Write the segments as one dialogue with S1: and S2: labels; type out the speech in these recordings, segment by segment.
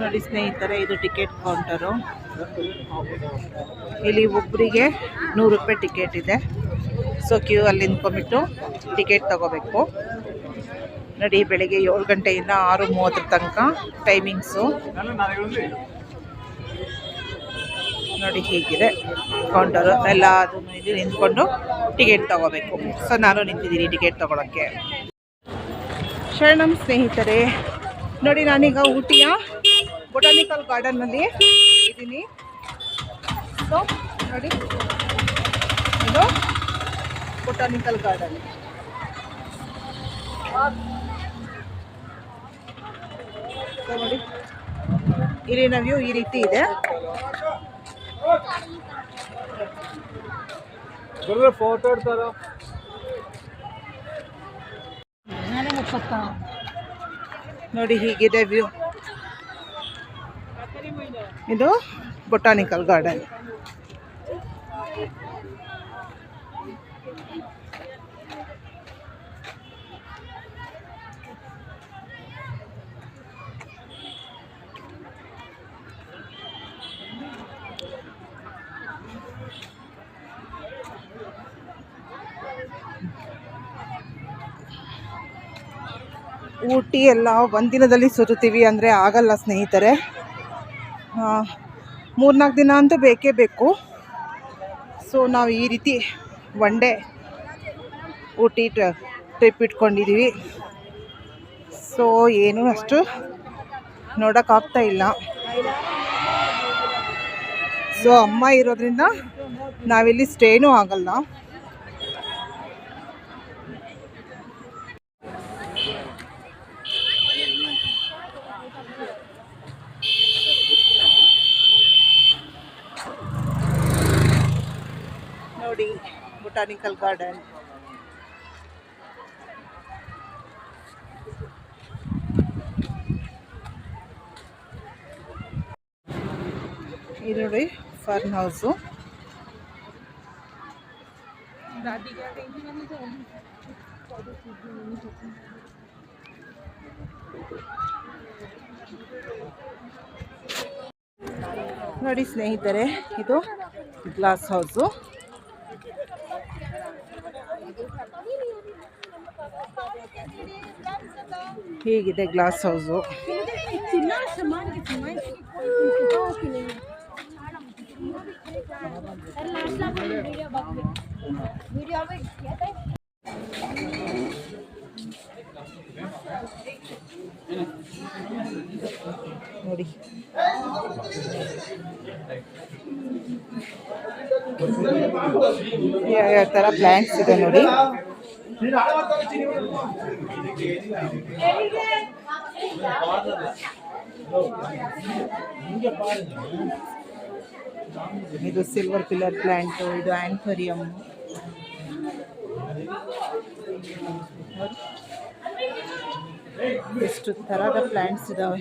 S1: ನೋಡಿ ಸ್ನೇಹಿತರೆ, ಇದು ಟಿಕೆಟ್ ಕೌಂಟರು. ಇಲ್ಲಿ ಒಬ್ಬರಿಗೆ ನೂರು ರೂಪಾಯಿ ಟಿಕೆಟ್ ಇದೆ. ಸೊ ಕ್ಯೂ ಅಲ್ಲಿ ನಿಂತ್ಕೊಂಬಿಟ್ಟು ಟಿಕೆಟ್ ತಗೋಬೇಕು. ನೋಡಿ, ಬೆಳಿಗ್ಗೆ ಏಳು ಗಂಟೆಯಿಂದ ಆರು ಮೂವತ್ತರ ತನಕ ಟೈಮಿಂಗ್ಸು ನೋಡಿ, ಹೀಗಿದೆ ಕೌಂಟರು ಎಲ್ಲ ಇದು ನಿಂತ್ಕೊಂಡು ಟಿಕೆಟ್ ತಗೋಬೇಕು. ಸೊ ನಾನು ನಿಂತಿದ್ದೀನಿ ಟಿಕೆಟ್ ತಗೊಳಕ್ಕೆ. ಶರಣಂ ಸ್ನೇಹಿತರೆ. ನೋಡಿ, ನಾನೀಗ ಊಟಿಯ ಬೊಟಾನಿಕಲ್ ಗಾರ್ಡನ್ನಲ್ಲಿ ಇದ್ದೀನಿ. ಸೊ ನೋಡಿ, ಇದು ಬೊಟಾನಿಕಲ್ ಗಾರ್ಡನ್. ನೋಡಿ, ಇಲ್ಲಿನ ವ್ಯೂ ಈ ರೀತಿ ಇದೆ.
S2: ಫೋಟೋ ಇಡ್ತಾರ
S1: ನೋಡಿ ಹೀಗಿದೆ ವ್ಯೂ. ಇದು ಬೊಟಾನಿಕಲ್ ಗಾರ್ಡನ್ ಊಟಿ ಎಲ್ಲ ಒಂದಿನದಲ್ಲಿ ಸುತ್ತೀವಿ ಅಂದರೆ ಆಗಲ್ಲ ಸ್ನೇಹಿತರೆ. ಮೂರ್ನಾಲ್ಕು ದಿನ ಅಂತೂ ಬೇಕೇ ಬೇಕು. ಸೊ ನಾವು ಈ ರೀತಿ ಒನ್ ಡೇ ಊಟಿ ಟ್ರಿಪ್ ಇಟ್ಕೊಂಡಿದ್ದೀವಿ ಸೊ ಏನೂ ಅಷ್ಟು ನೋಡೋಕ್ಕಾಗ್ತಾ ಇಲ್ಲ. ಸೊ ಅಮ್ಮ ಇರೋದ್ರಿಂದ ನಾವಿಲ್ಲಿ ಸ್ಟೇನೂ ಆಗಲ್ಲ ನೋಡಿ ಬೊಟಾನಿಕಲ್ ಗಾರ್ಡನ್ ಇದು ನೋಡಿ ಫಾರ್ಮ್ ಹೌಸು ನೋಡಿ ಸ್ನೇಹಿತರೆ ಇದು ಗ್ಲಾಸ್ ಹೌಸು ಹೀಗಿದೆ ಗ್ಲಾಸ್ ಹೌಸು ನೋಡಿ. ಯಾವ ಥರ ಪ್ಲ್ಯಾಂಟ್ಸ್ ಇದೆ ನೋಡಿ. ಇದು ಸಿಲ್ವರ್ ಪಿಲ್ಲರ್ ಪ್ಲ್ಯಾಂಟು ಇದು ಆ್ಯಂಥೋರಿಯಮ್ ಎಷ್ಟು ಥರದ ಪ್ಲ್ಯಾಂಟ್ಸ್ ಇದ್ದಾವೆ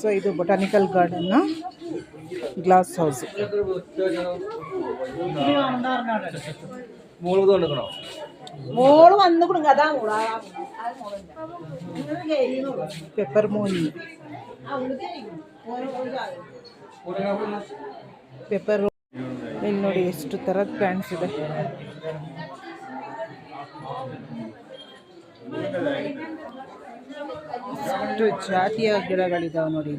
S1: ಸೊ ಇದು ಬೊಟಾನಿಕಲ್ ಗಾರ್ಡನ್ನ ಗ್ಲಾಸ್ ಹೌಸ್
S2: മൂന്ന് കൊണ്ടുക്കണോ
S3: മോള് വന്നു കൊടുങ്ങ അതാ കൂടാ
S1: ಪೆಪ್ಪರ್ ಮೋನಿ ಪೆಪ್ಪರ್ ಇಲ್ಲಿ ನೋಡಿ ಎಷ್ಟು ಥರದ ಪ್ಲ್ಯಾಂಟ್ಸ್ ಇದೆ ಎಷ್ಟು ಜಾತಿಯ ಗಿಡಗಳಿದಾವೆ ನೋಡಿ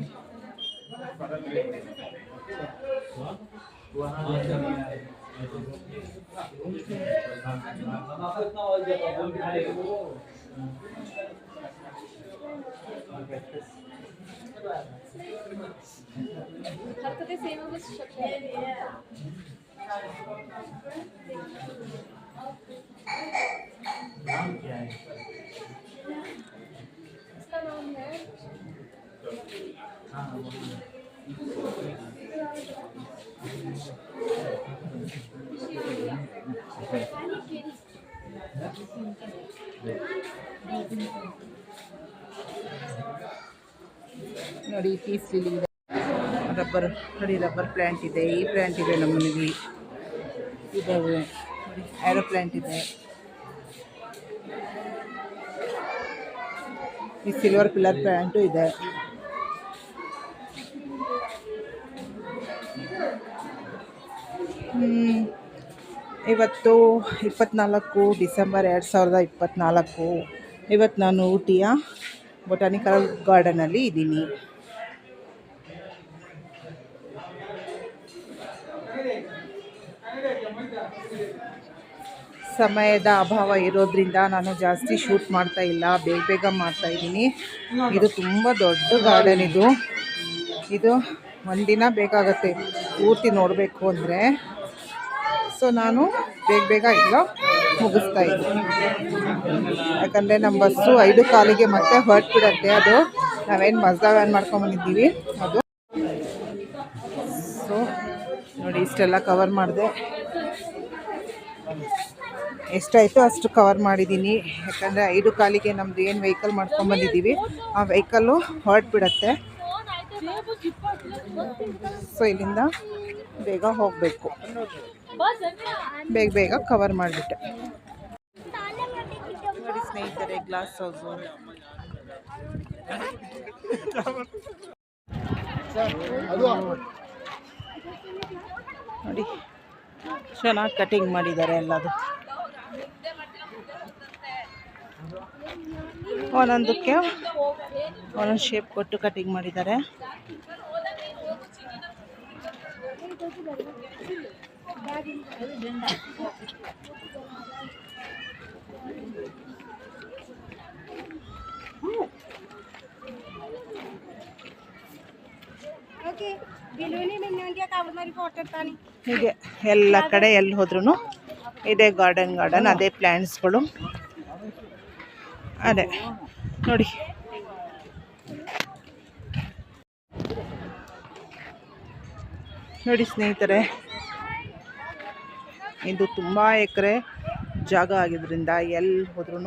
S1: हाँ, हरकतें सेम है बस नाम क्या है इसका नाम है हाँ। ಲಿಲಿ ಇದೆ. ರಬ್ಬರ್ ನೋಡಿ ರಬ್ಬರ್ ಪ್ಲ್ಯಾಂಟ್ ಇದೆ. ಈ ಪ್ಲ್ಯಾಂಟ್ ಇದೆ ನಮ್ಮನೇಲಿ ಇದಾವೆ. ನೋಡಿ ಆ್ಯರೋ ಇದೆ. ಈ ಸಿಲ್ವರ್ ಪಿಲ್ಲರ್ ಪ್ಲ್ಯಾಂಟು ಇದೆ. ಇವತ್ತು ಇಪ್ಪತ್ನಾಲ್ಕು ಡಿಸೆಂಬರ್ ಎರಡು ಸಾವಿರದ ಇಪ್ಪತ್ತ್ನಾಲ್ಕು ಇವತ್ತು ನಾನು ಊಟಿಯ ಬೊಟಾನಿಕಲ್ ಗಾರ್ಡನಲ್ಲಿ ಇದ್ದೀನಿ. ಸಮಯದ ಅಭಾವ ಇರೋದ್ರಿಂದ ನಾನು ಜಾಸ್ತಿ ಶೂಟ್ ಮಾಡ್ತಾ ಇಲ್ಲ, ಬೇಗ ಬೇಗ ಮಾಡ್ತಾ ಇದ್ದೀನಿ. ಇದು ತುಂಬ ದೊಡ್ಡ ಗಾರ್ಡನ್ ಇದು. ಇದು ಒಂದಿನ ಬೇಕಾಗತ್ತೆ ಪೂರ್ತಿ ನೋಡಬೇಕು ಅಂದರೆ. ಸೊ ನಾನು ಬೇಗ ಬೇಗ ಇಲ್ಲ ಮುಗಿಸ್ತಾ ಇದ್ದೀನಿ. ಯಾಕಂದರೆ ನಮ್ಮ ಬಸ್ಸು ಐದು ಕಾಲಿಗೆ ಮತ್ತೆ ಹೊರಟ್ಬಿಡತ್ತೆ. ಅದು ನಾವೇನು ಮಸ್ದಾ ವ್ಯಾನ್ ಮಾಡ್ಕೊಂಬಂದಿದ್ದೀವಿ. ಅದು ಸೊ ನೋಡಿ ಇಷ್ಟೆಲ್ಲ ಕವರ್ ಮಾಡಿದೆ. ಎಷ್ಟಾಯಿತು ಅಷ್ಟು ಕವರ್ ಮಾಡಿದ್ದೀನಿ. ಯಾಕಂದರೆ ಐದು ಕಾಲಿಗೆ ನಮ್ಮದು ಏನು ವೆಹಿಕಲ್ ಮಾಡ್ಕೊಂಬಂದಿದ್ದೀವಿ, ಆ ವೆಹಿಕಲ್ಲು ಹೊರಟ್ಬಿಡತ್ತೆ. ಸೊ ಇಲ್ಲಿಂದ ಬೇಗ ಹೋಗಬೇಕು. ಬೇಗ ಬೇಗ ಕವರ್ ಮಾಡಿಬಿಟ್ಟೆ. ಸ್ನೇಹಿತರೆ ಗ್ಲಾಸ್ ಹೌಸು ನೋಡಿ, ಚೆನ್ನಾಗಿ ಕಟಿಂಗ್ ಮಾಡಿದ್ದಾರೆ ಎಲ್ಲದು. ಒಂದೊಂದಕ್ಕೆ ಒಂದೊಂದು ಶೇಪ್ ಕೊಟ್ಟು ಕಟಿಂಗ್ ಮಾಡಿದ್ದಾರೆ. ಹೀಗೆ ಎಲ್ಲ ಕಡೆ ಎಲ್ಲಿ ಹೋದ್ರೂ ಇದೇ ಗಾರ್ಡನ್ ಗಾರ್ಡನ್ ಅದೇ ಪ್ಲ್ಯಾಂಟ್ಸ್ಗಳು ಅದೇ ನೋಡಿ. ನೋಡಿ ಸ್ನೇಹಿತರೆ ಇದು ತುಂಬ ಎಕರೆ ಜಾಗ ಆಗಿದ್ದರಿಂದ ಎಲ್ಲಿ ಹೋದ್ರೂ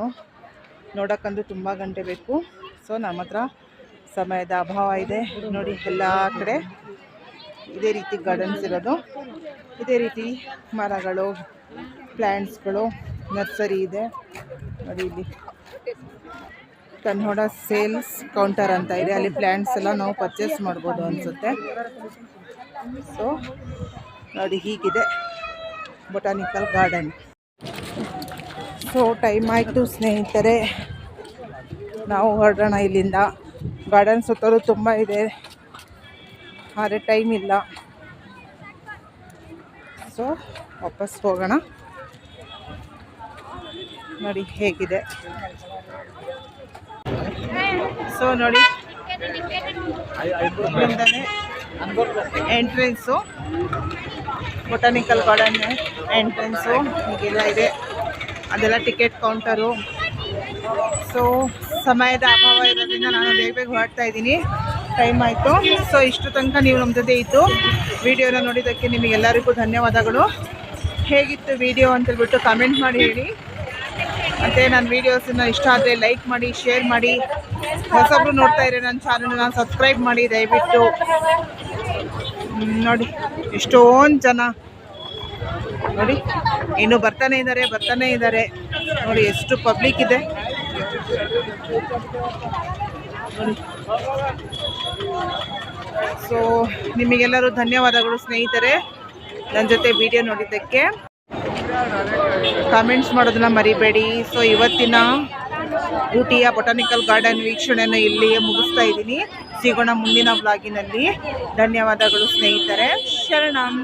S1: ನೋಡೋಕ್ಕಂತೂ ತುಂಬ ಗಂಟೆ ಬೇಕು. ಸೊ ನಮ್ಮ ಹತ್ರ ಸಮಯದ ಅಭಾವ ಇದೆ. ನೋಡಿ, ಎಲ್ಲ ಕಡೆ ಇದೇ ರೀತಿ ಗಾರ್ಡನ್ಸ್ ಇರೋದು. ಇದೇ ರೀತಿ ಮರಗಳು ಪ್ಲ್ಯಾಂಟ್ಸ್ಗಳು ನರ್ಸರಿ ಇದೆ. ನೋಡಿ, ಇಲ್ಲಿ ಕನ್ನಡ ಸೇಲ್ಸ್ ಕೌಂಟರ್ ಅಂತ ಇದೆ. ಅಲ್ಲಿ ಪ್ಲ್ಯಾಂಟ್ಸ್ ಎಲ್ಲ ನಾವು ಪರ್ಚೇಸ್ ಮಾಡ್ಬೋದು ಅನಿಸುತ್ತೆ. ಸೊ ನೋಡಿ, ಹೀಗಿದೆ. ಬೊಟಾನಿಕಲ್ ಗಾರ್ಡನ್ ಸೊ ಟೈಮ್ ಆಯಿತು ಸ್ನೇಹಿತರೆ. ನಾವು ಹೊರಡೋಣ ಇಲ್ಲಿಂದ. ಗಾರ್ಡನ್ ಸುತ್ತಲೂ ತುಂಬ ಇದೆ. ಆದರೆ ಟೈಮ್ ಇಲ್ಲ. ಸೊ ವಾಪಸ್ ಹೋಗೋಣ. ನೋಡಿ ಹೇಗಿದೆ. ಸೊ ನೋಡಿ. ಎಂಟ್ರೆನ್ಸು ಬೊಟಾನಿಕಲ್ ಗಾರ್ಡನ್ ಎಂಟ್ರೆನ್ಸು ಹೀಗೆಲ್ಲ ಇದೆ. ಅದೆಲ್ಲ ಟಿಕೆಟ್ ಕೌಂಟರು ಸೊ ಸಮಯದ ಅಭಾವ ಇರೋದ್ರಿಂದ ನಾನು ಬೇಗ ಬೇಗ ಹೊರಡ್ತಾ ಇದ್ದೀನಿ. ಟೈಮ್ ಆಯಿತು. ಸೊ ಇಷ್ಟು ತನಕ ನೀವು ನಮ್ಮ ಜೊತೆ ಇತ್ತು ವಿಡಿಯೋನ ನೋಡಿದ್ದಕ್ಕೆ ನಿಮಗೆಲ್ಲರಿಗೂ ಧನ್ಯವಾದಗಳು. ಹೇಗಿತ್ತು ವಿಡಿಯೋ ಅಂತೇಳ್ಬಿಟ್ಟು ಕಮೆಂಟ್ ಮಾಡಿ ಹೇಳಿ. ಮತ್ತು ನನ್ನ ವೀಡಿಯೋಸನ್ನ ಇಷ್ಟ ಆದರೆ ಲೈಕ್ ಮಾಡಿ ಶೇರ್ ಮಾಡಿ. ಹೊಸಬ್ರು ನೋಡ್ತಾ ಇರೋ ನನ್ನ ಚಾನಲ್ನ ಸಬ್ಸ್ಕ್ರೈಬ್ ಮಾಡಿ ದಯವಿಟ್ಟು. ನೋಡಿ, ಎಷ್ಟೊಂದು ಜನ. ನೋಡಿ, ಇನ್ನು ಬರ್ತಾನೆ ಇದ್ದಾರೆ ಬರ್ತಾನೆ ಇದ್ದಾರೆ ನೋಡಿ, ಎಷ್ಟು ಪಬ್ಲಿಕ್ ಇದೆ. ಸೊ ನಿಮಗೆಲ್ಲರೂ ಧನ್ಯವಾದಗಳು ಸ್ನೇಹಿತರೆ. ನನ್ನ ಜೊತೆ ವಿಡಿಯೋ ನೋಡಿದ್ದಕ್ಕೆ. ಕಾಮೆಂಟ್ಸ್ ಮಾಡೋದನ್ನ ಮರಿಬೇಡಿ. ಸೊ ಇವತ್ತಿನ ಊಟಿಯ ಬೊಟಾನಿಕಲ್ ಗಾರ್ಡನ್ ವೀಕ್ಷಣೆಯನ್ನು ಇಲ್ಲಿಯೇ ಮುಗಿಸ್ತಾ ಇದ್ದೀನಿ. ಸಿಗೋಣ ಮುಂದಿನ ಬ್ಲಾಗಿನಲ್ಲಿ ಧನ್ಯವಾದಗಳು ಸ್ನೇಹಿತರೆ. ಶರಣಂ